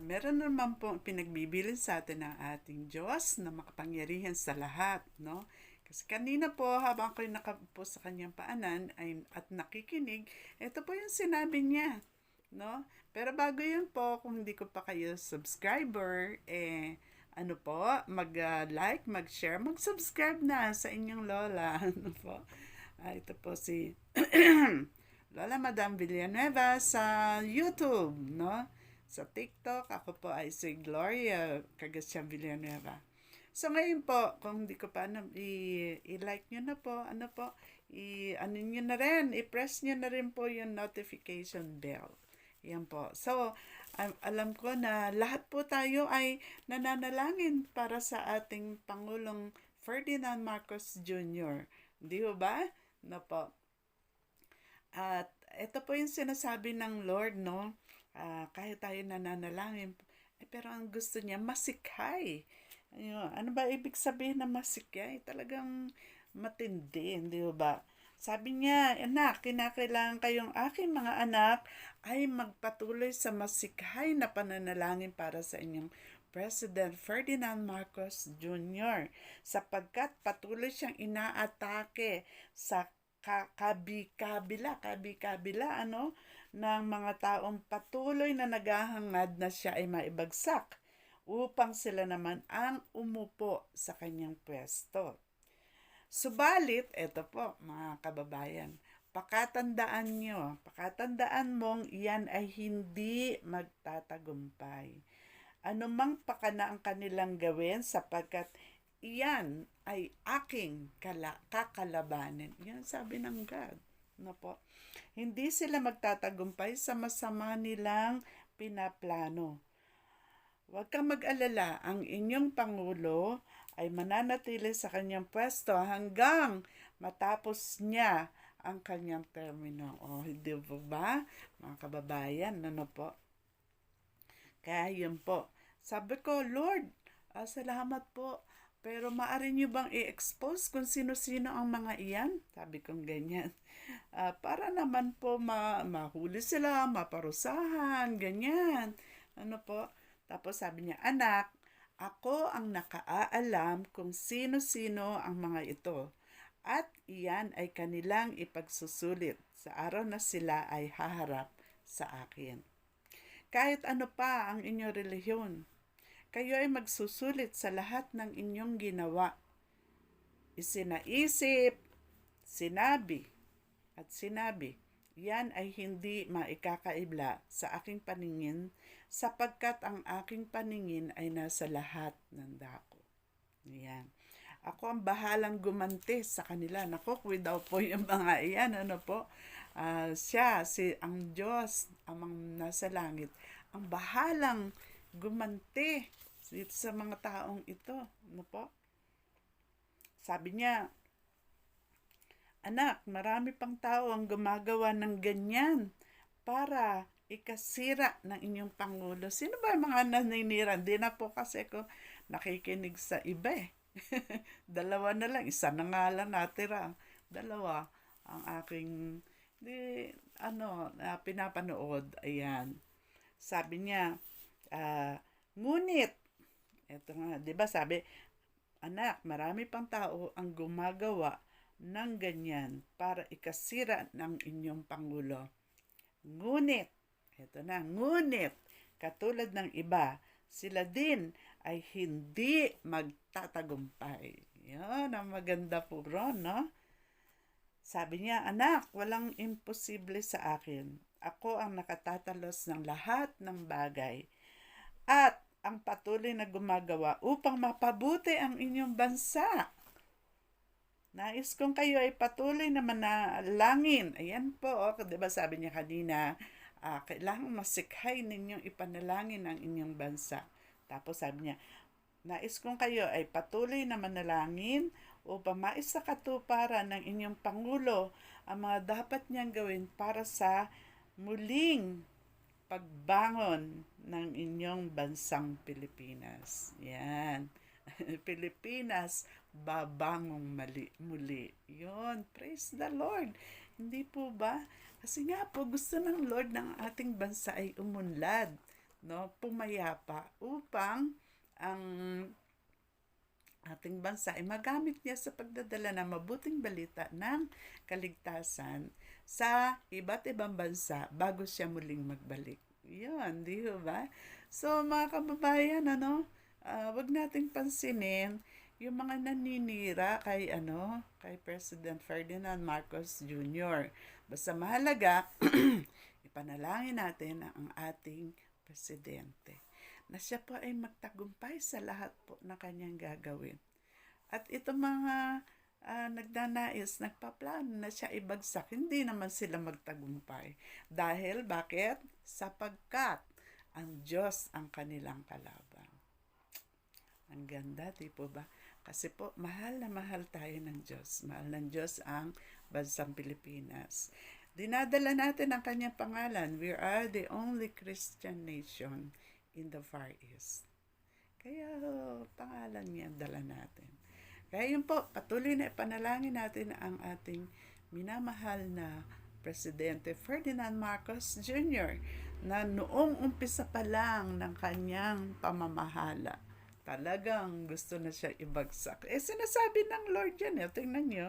meron naman po pinagbibilin sa atin ng ating Diyos na makapangyarihan sa lahat, no? Kasi kanina po, habang ako'y nakapo sa kanyang paanan ay, at nakikinig, ito po yung sinabi niya, no? Pero bago yun po, kung hindi ko pa kayo subscriber, eh, ano po, mag-like, mag-share, mag-subscribe na sa inyong lola, ano po. Ah, ito po si Lola Madam Villanueva sa YouTube, no? Sa TikTok, ako po ay si Gloria Cagasya Villanueva. So ngayon po, kung hindi ko pa ano, i- i-like nyo na po, ano po, i ano nyo na rin, i-press nyo na rin po yung notification bell. Yan po. So, um, alam ko na lahat po tayo ay nananalangin para sa ating Pangulong Ferdinand Marcos Jr. Di ba? No po. At ito po yung sinasabi ng Lord, no? Ah, kahit tayo nananalangin, eh, pero ang gusto niya, masikhay. Ayun, ano ba ibig sabihin na masikhay? Talagang matindi, hindi ba? Sabi niya, anak, kinakailangan kayong aking mga anak ay magpatuloy sa masikhay na pananalangin para sa inyong President Ferdinand Marcos Jr. sapagkat patuloy siyang inaatake sa ka- kabi-kabila, kabi-kabila, ano, ng mga taong patuloy na naghahangad na siya ay maibagsak upang sila naman ang umupo sa kanyang pwesto. Subalit, eto po mga kababayan, pakatandaan nyo, pakatandaan mong iyan ay hindi magtatagumpay. Ano mang pakana ang kanilang gawin sapagkat iyan ay aking kala, kakalabanin. Yan sabi ng God. No po. Hindi sila magtatagumpay sa masama nilang pinaplano. Huwag kang mag-alala, ang inyong Pangulo ay mananatili sa kanyang pwesto hanggang matapos niya ang kanyang termino. O, hindi po ba, mga kababayan, ano po? Kaya yun po. Sabi ko, Lord, ah, salamat po. Pero maaari niyo bang i-expose kung sino-sino ang mga iyan? Sabi kong ganyan. Ah, para naman po ma mahuli sila, maparusahan, ganyan. Ano po? Tapos sabi niya, anak, ako ang nakaaalam kung sino-sino ang mga ito. At iyan ay kanilang ipagsusulit sa araw na sila ay haharap sa akin. Kahit ano pa ang inyong relihiyon, kayo ay magsusulit sa lahat ng inyong ginawa. Isinaisip, sinabi, at sinabi, yan ay hindi maikakaibla sa aking paningin sapagkat ang aking paningin ay nasa lahat ng dako. Yan. Ako ang bahalang gumanti sa kanila. Nako, daw po yung mga iyan. Ano po? Ah, siya, si ang Diyos, amang nasa langit, ang bahalang gumanti dito sa mga taong ito. Ano po? Sabi niya, Anak, marami pang tao ang gumagawa ng ganyan para ikasira ng inyong Pangulo. Sino ba yung mga naninira? Hindi na po kasi ako nakikinig sa iba eh. Dalawa na lang. Isa na nga lang natira. Dalawa ang aking di, ano, na pinapanood. Ayan. Sabi niya, ah, ngunit, eto nga, di ba sabi, anak, marami pang tao ang gumagawa ng ganyan para ikasira ng inyong Pangulo. Ngunit, eto na, ngunit, katulad ng iba, sila din ay hindi magtatagumpay. Yan, ang maganda po ron, no? Sabi niya, anak, walang imposible sa akin. Ako ang nakatatalos ng lahat ng bagay. At ang patuloy na gumagawa upang mapabuti ang inyong bansa. Nais kong kayo ay patuloy na manalangin. Ayan po, oh, ba sabi niya kanina, uh, kailangan masikhay ninyong ipanalangin ang inyong bansa. Tapos sabi niya, nais kong kayo ay patuloy na manalangin upang maisakatuparan ng inyong Pangulo ang mga dapat niyang gawin para sa muling pagbangon ng inyong bansang Pilipinas. Yan. Pilipinas, babangong mali, muli. Yon, praise the Lord. Hindi po ba? Kasi nga po, gusto ng Lord ng ating bansa ay umunlad. no, pumayapa upang ang ating bansa ay magamit niya sa pagdadala ng mabuting balita ng kaligtasan sa iba't ibang bansa bago siya muling magbalik. Yun, di ba? So, mga kababayan, ano, ah, wag nating pansinin yung mga naninira kay ano, kay President Ferdinand Marcos Jr. Basta mahalaga, ipanalangin natin ang ating presidente na siya po ay magtagumpay sa lahat po na kanyang gagawin. At ito mga ah, nagdanais, nagpaplano na siya ibagsak, hindi naman sila magtagumpay. Dahil, bakit? Sapagkat ang Diyos ang kanilang kalaban. Ang ganda, di po ba? Kasi po, mahal na mahal tayo ng Diyos. Mahal ng Diyos ang bansang Pilipinas. Dinadala natin ang kanyang pangalan. We are the only Christian nation in the Far East. Kaya pangalan niya dala natin. Kaya yun po, patuloy na ipanalangin natin ang ating minamahal na Presidente Ferdinand Marcos Jr. na noong umpisa pa lang ng kanyang pamamahala, talagang gusto na siya ibagsak. Eh, sinasabi ng Lord yan, eh. tingnan nyo,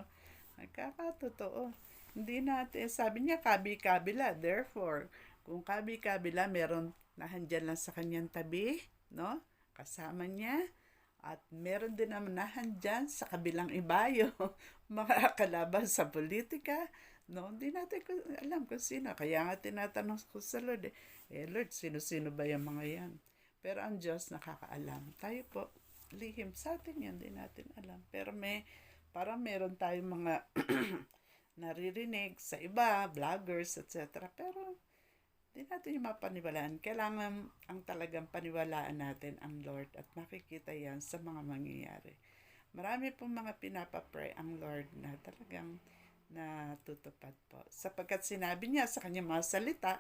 nagkakatotoo. Hindi natin, sabi niya, kabi-kabila. Therefore, kung kabi-kabila, meron nahandyan lang sa kanyang tabi, no? Kasama niya. At meron din naman nahandyan sa kabilang ibayo, mga kalaban sa politika. No, hindi natin alam kung sino. Kaya nga tinatanong ko sa Lord, eh, eh Lord, sino-sino ba yung mga yan? Pero ang Diyos nakakaalam. Tayo po, lihim sa atin yan, hindi natin alam. Pero may, parang meron tayong mga naririnig sa iba, vloggers, etc. Pero hindi natin yung mapaniwalaan. Kailangan ang talagang paniwalaan natin ang Lord at makikita yan sa mga mangyayari. Marami pong mga pinapapray ang Lord na talagang natutupad po. Sapagkat sinabi niya sa kanyang mga salita,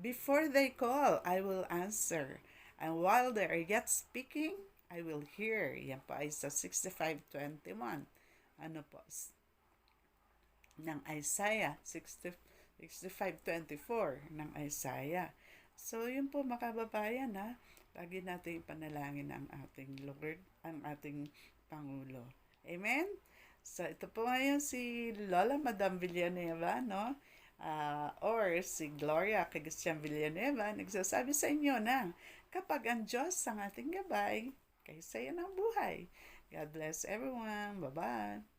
Before they call, I will answer. And while they are yet speaking, I will hear. Yan po ay sa 65.21. Ano po? Ng Isaiah 60, 65.24 ng Isaiah. So, yun po mga kababayan ha. Lagi natin panalangin ang ating Lord, ang ating Pangulo. Amen? So, ito po ngayon si Lola Madam Villanueva, no? Ah, or si Gloria Cagastian Villanueva, nagsasabi sa inyo na kapag ang Diyos ang ating gabay, kaysa yan ang buhay. God bless everyone. Bye-bye.